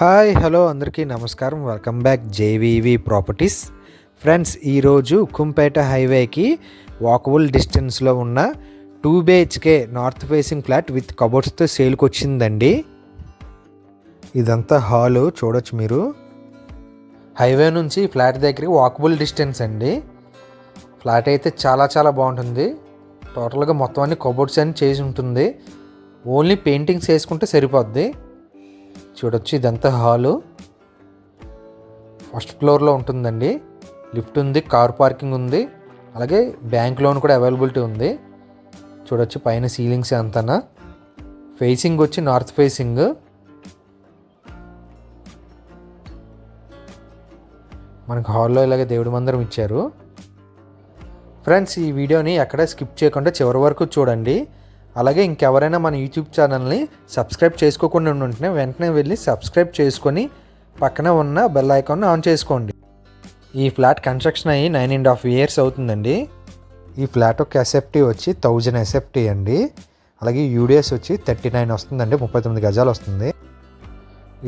Hi hello అందరికీ నమస్కారం. Welcome back JVV properties. Friends ఈరోజు ఉక్కుంపేట హైవేకి వాకబుల్ డిస్టెన్స్లో ఉన్న two BHK north facing flat with కబోర్డ్స్తో సేల్కి వచ్చిందండి ఇదంతా హాలు చూడొచ్చు మీరు. హైవే నుంచి ఫ్లాట్ దగ్గరికి వాకబుల్ డిస్టెన్స్ అండి. ఫ్లాట్ అయితే చాలా చాలా బాగుంటుంది. టోటల్గా మొత్తం అన్ని కబోర్డ్స్ అని చేసి ఉంటుంది. ఓన్లీ పెయింటింగ్స్ వేసుకుంటే సరిపోద్ది. చూడొచ్చు ఇదంతా హాలు. ఫస్ట్ ఫ్లోర్లో ఉంటుందండి. లిఫ్ట్ ఉంది కార్ పార్కింగ్ ఉంది అలాగే బ్యాంక్ లోన్ కూడా అవైలబిలిటీ ఉంది. చూడొచ్చు పైన సీలింగ్స్ అంతనా. ఫేసింగ్ వచ్చి నార్త్ ఫేసింగ్. మనకు హాల్లో ఇలాగే దేవుడి మందిరం ఇచ్చారు. ఫ్రెండ్స్ ఈ వీడియోని ఎక్కడ స్కిప్ చేయకుండా చివరి వరకు చూడండి. అలాగే ఇంకెవరైనా మన యూట్యూబ్ ఛానల్ని సబ్స్క్రైబ్ చేసుకోకుండా ఉంటే వెంటనే వెళ్ళి సబ్స్క్రైబ్ చేసుకొని పక్కన ఉన్న బెల్ ఐకాన్ని ఆన్ చేసుకోండి. ఈ ఫ్లాట్ కన్స్ట్రక్షన్ అయ్యి నైన్ అండ్ హాఫ్ ఇయర్స్ అవుతుందండి. ఈ ఫ్లాట్ ఒక ఎస్ఎఫ్టీ వచ్చి థౌజండ్ ఎస్ఎఫ్టీ అండి. అలాగే యూడిఎస్ వచ్చి థర్టీ నైన్ వస్తుందండి ముప్పై తొమ్మిది గజాలు వస్తుంది.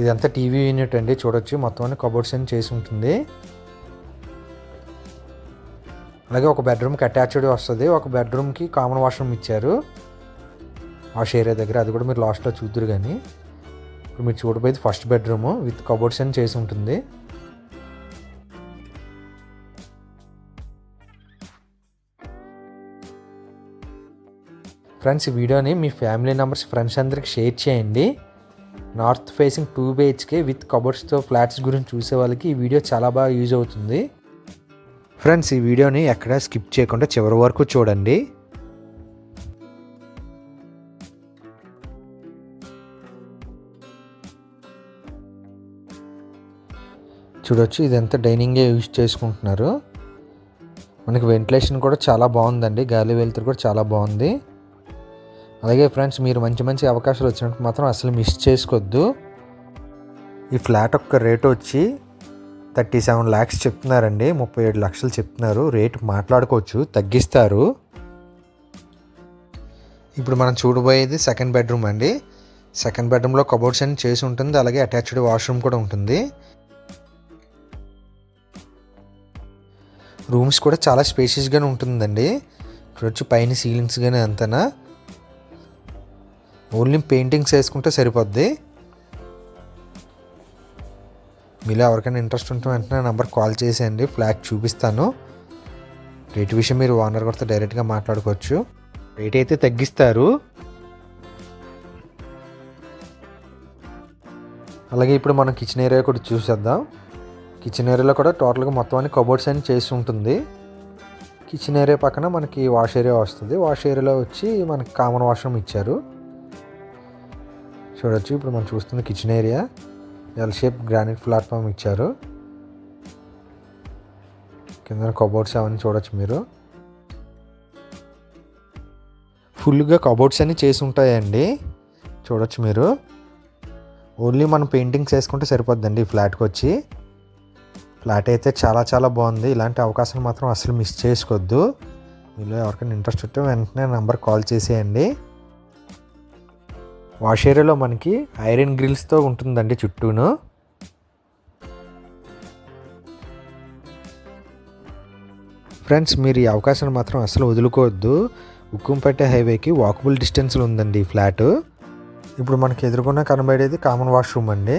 ఇదంతా టీవీ యూనిట్ అండి చూడొచ్చు మొత్తం అన్ని కబోర్డ్స్ అని చేసి ఉంటుంది. అలాగే ఒక బెడ్రూమ్కి అటాచ్డ్ వస్తుంది ఒక బెడ్రూమ్కి కామన్ వాష్రూమ్ ఇచ్చారు. వాష్ ఏరియా దగ్గర అది కూడా మీరు లాస్ట్లో చూద్దరు కానీ. ఇప్పుడు మీరు చూడబోయేది ఫస్ట్ బెడ్రూమ్ విత్ కబోర్డ్స్ అని చేసి ఉంటుంది. ఫ్రెండ్స్ ఈ వీడియోని మీ ఫ్యామిలీ మెంబర్స్ ఫ్రెండ్స్ అందరికి షేర్ చేయండి. North facing two BHK with కబోర్డ్స్తో flats గురించి చూసే వాళ్ళకి ఈ వీడియో చాలా బాగా యూజ్ అవుతుంది. ఫ్రెండ్స్ ఈ వీడియోని ఎక్కడ స్కిప్ చేయకుండా చివరి వరకు చూడండి. చూడొచ్చు ఇదంతా డైనింగే యూజ్ చేసుకుంటున్నారు. మనకి వెంటిలేషన్ కూడా చాలా బాగుందండి. గాలి వెలుతురు కూడా చాలా బాగుంది. అలాగే ఫ్రెండ్స్ మీరు మంచి మంచి అవకాశాలు వచ్చినప్పుడు మాత్రం అసలు మిస్ చేసుకోవద్దు. ఈ ఫ్లాట్ ఒక్క రేట్ వచ్చి థర్టీ సెవెన్ ల్యాక్స్ చెప్తున్నారండి. ముప్పై ఏడు లక్షలు చెప్తున్నారు. రేట్ మాట్లాడుకోవచ్చు తగ్గిస్తారు. ఇప్పుడు మనం చూడబోయేది సెకండ్ బెడ్రూమ్ అండి. సెకండ్ బెడ్రూమ్లో కబోర్డ్స్ అన్ని చేసి ఉంటుంది. అలాగే అటాచ్డ్ వాష్రూమ్ కూడా ఉంటుంది. రూమ్స్ కూడా చాలా స్పేషియస్గానే ఉంటుందండి. చూడొచ్చు పైన సీలింగ్స్ కానీ అంతనా? ఓన్లీ పెయింటింగ్స్ వేసుకుంటే సరిపోద్ది. మీలో ఎవరికైనా ఇంట్రెస్ట్ ఉంటే వెంటనే నెంబర్ కాల్ చేసేయండి. ఫ్లాట్ చూపిస్తాను. రేట్ విషయం మీరు ఓనర్ కొడితే డైరెక్ట్గా మాట్లాడుకోవచ్చు. రేట్ అయితే తగ్గిస్తారు. అలాగే ఇప్పుడు మనం కిచెన్ ఏరియా కూడా చూసేద్దాం. కిచెన్ ఏరియాలో కూడా టోటల్గా మొత్తం అన్ని కబోర్డ్స్ అని చేసి ఉంటుంది. కిచెన్ ఏరియా పక్కన మనకి వాష్ ఏరియా వస్తుంది. వాష్ ఏరియాలో వచ్చి మనకి కామన్ వాష్రూమ్ ఇచ్చారు. చూడొచ్చు ఇప్పుడు మనం చూస్తుంది kitchen area L shape granite platform ఇచ్చారు. కింద కబోర్డ్స్ అవన్నీ చూడొచ్చు మీరు. ఫుల్గా కబోర్డ్స్ అన్నీ చేసి ఉంటాయండి. చూడొచ్చు మీరు. ఓన్లీ మనం పెయింటింగ్స్ వేసుకుంటే సరిపోద్దండి ఈ ఫ్లాట్కి వచ్చి. ఫ్లాట్ అయితే చాలా చాలా బాగుంది. ఇలాంటి అవకాశం మాత్రం అసలు మిస్ చేసుకోవద్దు. మీలో ఎవరికైనా ఇంట్రెస్ట్ ఉంటే వెంటనే నెంబర్ కాల్ చేసేయండి. వాష్ ఏరియాలో మనకి ఐరన్ గ్రిల్స్తో ఉంటుందండి చుట్టూను. ఫ్రెండ్స్ మీరు ఈ అవకాశాన్ని మాత్రం అసలు వదులుకోవద్దు. ఉక్కుంపేట హైవేకి వాకబుల్ డిస్టెన్స్లో ఉందండి ఈ ఫ్లాట్. ఇప్పుడు మనకి ఎదుర్కొన్న కనబడేది కామన్ వాష్రూమ్ అండి.